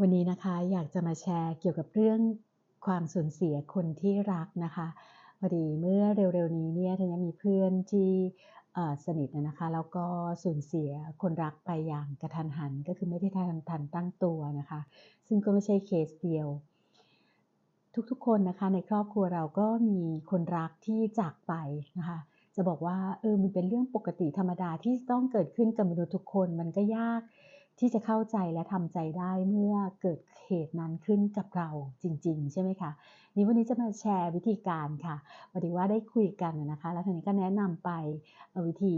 วันนี้นะคะอยากจะมาแชร์เกี่ยวกับเรื่องความสูญเสียคนที่รักนะคะพอดีเมื่อเร็วๆนี้เนี่ยธัญญามีเพื่อนที่สนิทนะคะแล้วก็สูญเสียคนรักไปอย่างกระทันหัน ก็คือไม่ได้ทันทันตั้งตัวนะคะ ซึ่งก็ไม่ใช่เคสเดียว ทุกๆคนนะคะในครอบครัวเราก็มีคนรักที่จากไปนะคะจะบอกว่าเออมันเป็นเรื่องปกติธรรมดาที่ต้องเกิดขึ้นกับมนุษย์ทุกคนมันก็ยาก ที่จะเข้าใจและทำใจได้เมื่อเกิดเหตุนั้นขึ้นกับเราจริง ๆ ใช่ไหมคะนี้วันนี้จะมาแชร์วิธีการค่ะพอดีว่าได้คุยกันนะคะ แล้วทีนี้ก็แนะนำไปวิธี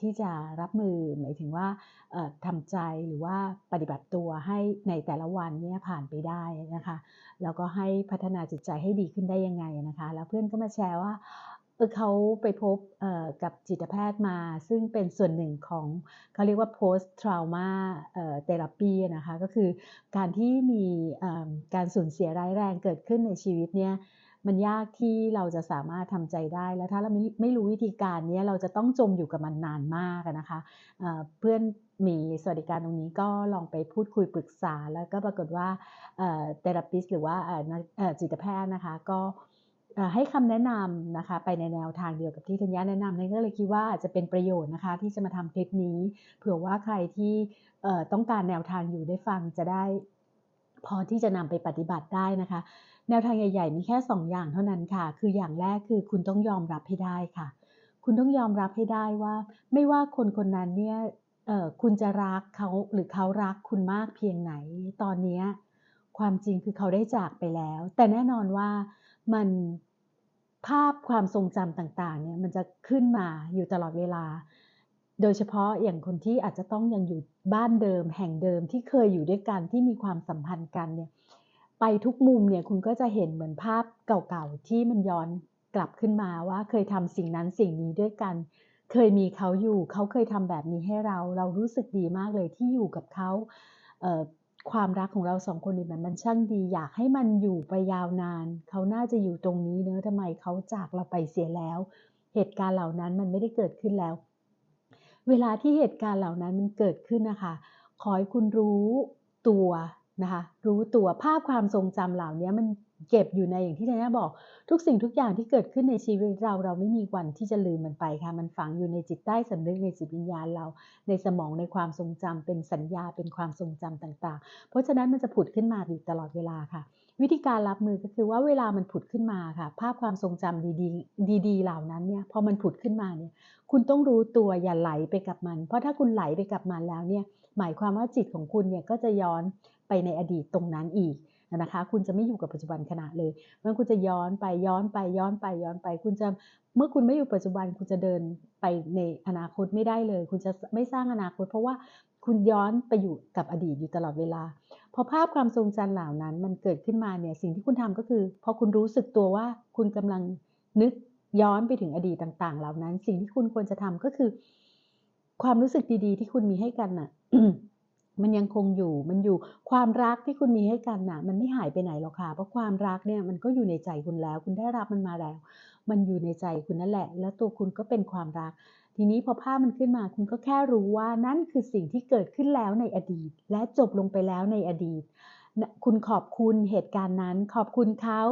ที่จะรับมือหมายถึงว่าทำใจหรือว่าปฏิบัติตัวให้ในแต่ละวันเนี่ยผ่านไปได้นะคะ แล้วก็ให้พัฒนาจิตใจให้ดีขึ้นได้ยังไงนะคะ แล้วเพื่อนก็มาแชร์ว่า เออเขาไปพบกับจิตแพทย์มา ซึ่งเป็นส่วนหนึ่งของเขาเรียกว่า post trauma therapy นะคะก็คือการที่มีการสูญเสียร้ายแรงเกิดขึ้นในชีวิตเนี่ยมันยากที่เราจะสามารถทำใจได้ แล้วถ้าเราไม่ไม่รู้วิธีการนี้เราจะต้องจมอยู่กับมันนานมากนะคะเพื่อนมีสวัสดิการตรงนี้ก็ลองไปพูดคุยปรึกษา แล้วก็ปรากฏว่าเทอราปิสหรือว่าจิตแพทย์นะคะก็ ให้คำแนะนำนะคะไปในแนวทางเดียวกับที่ธัญญาแนะนำนั่นก็เลยคิดว่าอาจจะเป็นประโยชน์นะคะ ที่จะมาทำคลิปนี้ เผื่อว่าใครที่ต้องการแนวทางอยู่ได้ฟังจะได้ พอที่จะนำไปปฏิบัติได้นะคะ แนวทางใหญ่ ๆ มีแค่ 2 อย่างเท่านั้นค่ะ คืออย่างแรกคือคุณต้องยอมรับให้ได้ค่ะ คุณต้องยอมรับให้ได้ว่า ไม่ว่าคนคนนั้นเนี่ยคุณจะรักเขาหรือเขารักคุณมากเพียงไหนตอนนี้ความจริงคือเขาได้จากไปแล้ว แต่แน่นอนว่า มันภาพความทรงจำต่างๆเนี่ยมันจะขึ้นมาอยู่ตลอดเวลา โดยเฉพาะอย่างคนที่อาจจะต้องยังอยู่บ้านเดิม แห่งเดิมที่เคยอยู่ด้วยกันที่มีความสัมพันธ์กันเนี่ยไปทุกมุมเนี่ยคุณก็จะเห็นเหมือนภาพเก่าๆที่มันย้อนกลับขึ้นมาว่าเคยทำสิ่งนั้นสิ่งนี้ด้วยกัน เคยมีเขาอยู่ เขาเคยทำแบบนี้ให้เรา เรารู้สึกดีมากเลยที่อยู่กับเขา ความรักของเราสองคนนี่มันมันช่างดี อยากให้มันอยู่ไปยาวนาน เขาน่าจะอยู่ตรงนี้เนอะทำไมเขาจากเราไปเสียแล้ว เหตุการณ์เหล่านั้นมันไม่ได้เกิดขึ้นแล้ว เวลาที่เหตุการณ์เหล่านั้นมันเกิดขึ้นนะคะ ขอให้คุณรู้ตัวนะคะ รู้ตัวภาพความทรงจำเหล่านี้มัน เก็บอยู่ในอย่างที่ทนาบอก ทุกสิ่งทุกอย่างที่เกิดขึ้นในชีวิตเรา เราไม่มีวันที่จะลืมมันไปค่ะ มันฝังอยู่ในจิตใต้สำนึกในจิตวิญญาณเรา ในสมองในความทรงจำเป็นสัญญาเป็นความทรงจำต่าง ๆ เพราะฉะนั้นมันจะผุดขึ้นมาอยู่ตลอดเวลาค่ะ วิธีการรับมือก็คือว่าเวลามันผุดขึ้นมาค่ะ ภาพความทรงจำดีๆ ดี ๆ เหล่านั้นเนี่ยพอมันผุดขึ้นมาเนี่ยคุณต้องรู้ตัวอย่าไหลไปกับมัน เพราะถ้าคุณไหลไปกับมันแล้วเนี่ยหมายความว่าจิตของคุณเนี่ยก็จะย้อนไปในอดีตตรงนั้นอีก นะคะ คุณจะไม่อยู่กับปัจจุบันขณะเลยเมื่อคุณจะย้อนไปย้อนไปย้อนไปย้อนไป คุณจะเมื่อคุณไม่อยู่ปัจจุบัน คุณจะเดินไปในอนาคตไม่ได้เลย คุณจะไม่สร้างอนาคต เพราะว่าคุณย้อนไปอยู่กับอดีตอยู่ตลอดเวลาพอภาพความทรงจำเหล่านั้นมันเกิดขึ้นมาเนี่ยสิ่งที่คุณทำก็คือ พอคุณรู้สึกตัวว่าคุณกำลังนึกย้อนไปถึงอดีตต่างๆ เหล่านั้น สิ่งที่คุณควรจะทำก็คือ ความรู้สึกดีๆ ที่คุณมีให้กันน่ะ มันยังคงอยู่ มันอยู่ความรักที่คุณมีให้กันน่ะ มันไม่หายไปไหนหรอกค่ะ เพราะความรักเนี่ยมันก็อยู่ในใจคุณแล้ว คุณได้รับมันมาแล้ว มันอยู่ในใจคุณนั่นแหละ แล้วตัวคุณก็เป็นความรัก ทีนี้พอภาพมันขึ้นมา คุณก็แค่รู้ว่านั่นคือสิ่งที่เกิดขึ้นแล้วในอดีต และจบลงไปแล้วในอดีต คุณขอบคุณเหตุการณ์นั้น ขอบคุณเขา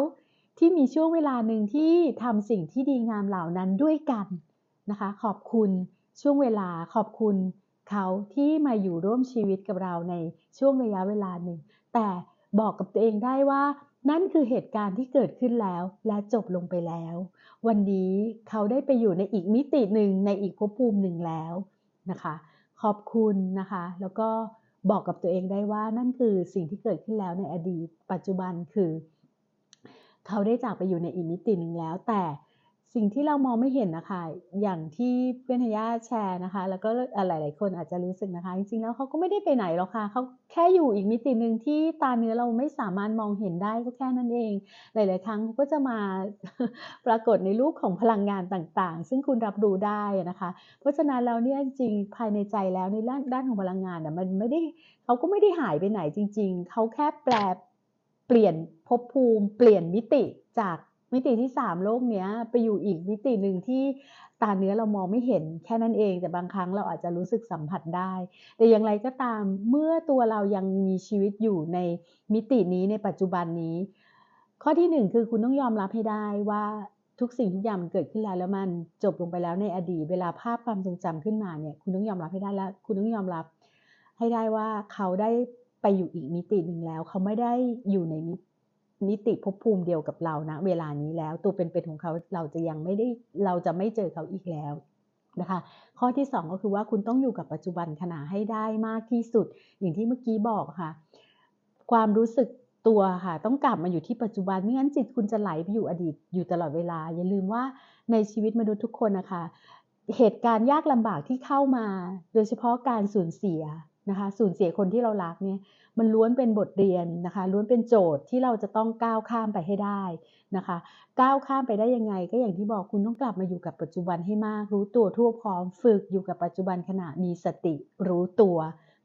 ที่มีช่วงเวลาหนึ่งที่ทำสิ่งที่ดีงามเหล่านั้นด้วยกันนะคะ ขอบคุณช่วงเวลาขอบคุณ เขาที่มาอยู่ร่วมชีวิตกับเราในช่วงระยะเวลาหนึ่ง แต่บอกกับตัวเองได้ว่านั่นคือเหตุการณ์ที่เกิดขึ้นแล้วและจบลงไปแล้ว วันนี้เขาได้ไปอยู่ในอีกมิติหนึ่งในอีกภพภูมิหนึ่งแล้วนะคะ ขอบคุณนะคะ แล้วก็บอกกับตัวเองได้ว่านั่นคือสิ่งที่เกิดขึ้นแล้วในอดีต ปัจจุบันคือ เขาได้จากไปอยู่ในอีกมิติหนึ่งแล้ว แต่ สิ่งที่เรามองไม่เห็นนะคะ อย่างที่เพื่อนทยาแชร์นะคะ แล้วก็หลาย ๆ คนอาจจะรู้สึกนะคะ จริง ๆ แล้วเขาก็ไม่ได้ไปไหนหรอกค่ะเขาแค่อยู่อีกมิติหนึ่งที่ตาเนื้อเราไม่สามารถมองเห็นได้ก็แค่นั้นเอง หลาย ๆ ครั้งเขาก็จะมาปรากฏในรูปของพลังงานต่าง ๆ ซึ่งคุณรับรู้ได้นะคะ เพราะฉะนั้นแล้วเนี่ยจริงภายในใจแล้วในด้านด้านของพลังงานอะมันไม่ได้เขาก็ไม่ได้หายไปไหนจริง ๆ เขาแค่แปลเปลี่ยนภพภูมิ เปลี่ยนมิติจาก มิติที่ 3 โลกเนี้ยไปอยู่อีกมิติหนึ่งที่ตาเนื้อเรามองไม่เห็นแค่นั้นเอง แต่บางครั้งเราอาจจะรู้สึกสัมผัสได้ แต่อย่างไรก็ตามเมื่อตัวเรายังมีชีวิตอยู่ในมิตินี้ในปัจจุบันนี้ ข้อที่ 1 คือคุณต้องยอมรับให้ได้ว่าทุกสิ่งทุกอย่างมันเกิดขึ้นแล้วแล้วมันจบลงไปแล้วในอดีตเวลาภาพความทรงจำขึ้นมาเนี่ยคุณต้องยอมรับให้ได้แล้ว คุณต้องยอมรับให้ได้ว่าเขาได้ไปอยู่อีกมิติหนึ่งแล้ว เขาไม่ได้อยู่ในมิ มิติภพภูมิเดียวกับเรานะเวลานี้แล้ว ตัวเป็นๆของเขาเราจะยังไม่ได้เราจะไม่เจอเขาอีกแล้วนะคะ ข้อที่ 2 ก็คือว่าคุณต้องอยู่กับปัจจุบันขณะให้ได้มากที่สุด อย่างที่เมื่อกี้บอกค่ะ ความรู้สึกตัวค่ะ ต้องกลับมาอยู่ที่ปัจจุบันไม่งั้นจิตคุณจะไหลไปอยู่อดีตอยู่ตลอดเวลา อย่าลืมว่าในชีวิตมนุษย์ทุกคนนะคะ เหตุการณ์ยากลำบากที่เข้ามา โดยเฉพาะการสูญเสีย นะคะสูญเสียคนที่เรารักเนี่ยมันล้วนเป็นบทเรียนนะคะล้วนเป็นโจทย์ที่เราจะต้องก้าวข้ามไปให้ได้นะคะก้าวข้ามไปได้ยังไง ก็อย่างที่บอกคุณต้องกลับมาอยู่กับปัจจุบันให้มาก รู้ตัวทั่วพร้อมฝึกอยู่กับปัจจุบันขณะมีสติรู้ตัว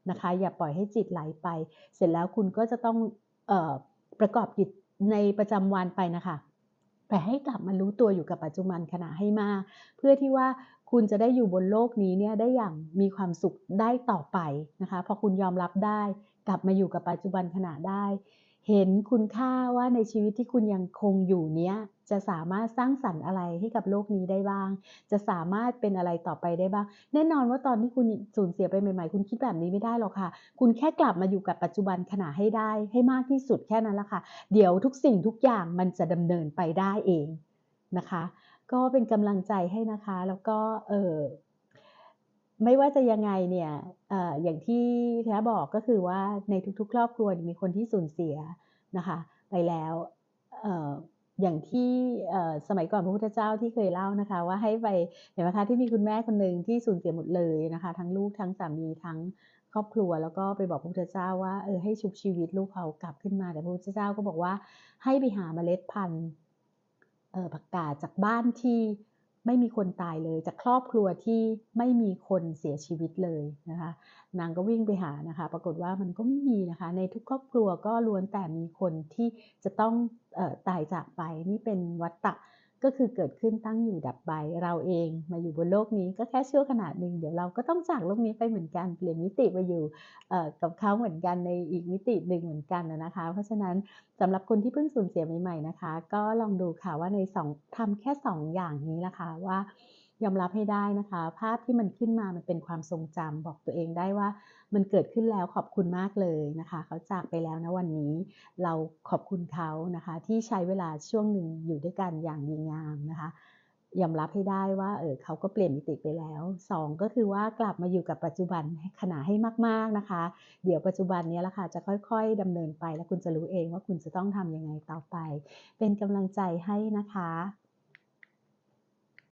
นะคะอย่าปล่อยให้จิตไหลไป เสร็จแล้วคุณก็จะต้องออประกอบกิจในประจำวันไปนะคะแต่ให้กลับมารู้ตัวอยู่กับปัจจุบันขณะให้มาก เพื่อที่ว่า คุณจะได้อยู่บนโลกนี้เนี่ยได้อย่างมีความสุขได้ต่อไปนะคะพอคุณยอมรับได้ กลับมาอยู่กับปัจจุบันขณะได้ เห็นคุณค่าว่าในชีวิตที่คุณยังคงอยู่เนี้ยจะสามารถสร้างสรรค์อะไรให้กับโลกนี้ได้บ้าง จะสามารถเป็นอะไรต่อไปได้บ้าง แน่นอนว่าตอนที่คุณสูญเสียไปใหม่ๆ คุณคิดแบบนี้ไม่ได้หรอกค่ะ คุณแค่กลับมาอยู่กับปัจจุบันขณะให้ได้ ให้มากที่สุดแค่นั้นละค่ะ เดี๋ยวทุกสิ่งทุกอย่างมันจะดำเนินไปได้เองนะคะ ก็เป็นกำลังใจให้นะคะ แล้วก็ เออ ไม่ว่าจะยังไงเนี่ยออย่างที่แท้บอกก็คือว่าในทุกๆ ครอบครัวมีคนที่สูญเสียนะคะ ไปแล้วอย่างที่สมัยก่อนพระพุทธเจ้าที่เคยเล่านะคะ ว่าให้ไปเห็นไหมคะที่มีคุณแม่คนหนึ่งที่สูญเสียหมดเลยนะคะ ทั้งลูกทั้งสามีทั้งครอบครัวแล้วก็ไปบอกพระพุทธเจ้าว่าเออให้ชุบชีวิตลูกเขากลับขึ้นมาแต่พระพุทธเจ้าก็บอกว่าให้ไปหาเมล็ดพันธุ์ ผักกาดจากบ้านที่ไม่มีคนตายเลย จากครอบครัวที่ไม่มีคนเสียชีวิตเลยนะคะนางก็วิ่งไปหานะคะ ปรากฏว่ามันก็ไม่มีนะคะ ในทุกครอบครัวก็ล้วนแต่มีคนที่จะต้องออตายจากไปนี่เป็นวัตตะ ก็คือเกิดขึ้นตั้งอยู่ดับไป เราเองมาอยู่บนโลกนี้ก็แค่ชั่วขนาดหนึ่งเดี๋ยวเราก็ต้องจากโลกนี้ไปเหมือนกันเปลี่ยนมิติมาอยู่กับเขาเหมือนกันในอีกมิติหนึ่งเหมือนกันนะคะ เพราะฉะนั้นสำหรับคนที่เพิ่งสูญเสียใหม่ๆนะคะ ก็ลองดูค่ะว่าในสองทำแค่2ออย่างนี้ละค่ะว่า ยอมรับให้ได้นะคะ ภาพที่มันขึ้นมามันเป็นความทรงจำบอกตัวเองได้ว่ามันเกิดขึ้นแล้วขอบคุณมากเลยนะคะ เขาจากไปแล้วนะวันนี้ เราขอบคุณเขานะคะ ที่ใช้เวลาช่วงหนึ่งอยู่ด้วยกันอย่างดีงามนะคะยอมรับให้ได้ว่าเออเขาก็เปลี่ยนมิติไปแล้ว 2 ก็คือว่ากลับมาอยู่กับปัจจุบันขณะให้มาก ๆนะคะ เดี๋ยวปัจจุบันนี้ละค่ะจะค่อย ๆดำเนินไปแล้วคุณจะรู้เองว่าคุณจะต้องทำยังไงต่อไป เป็นกำลังใจให้นะคะ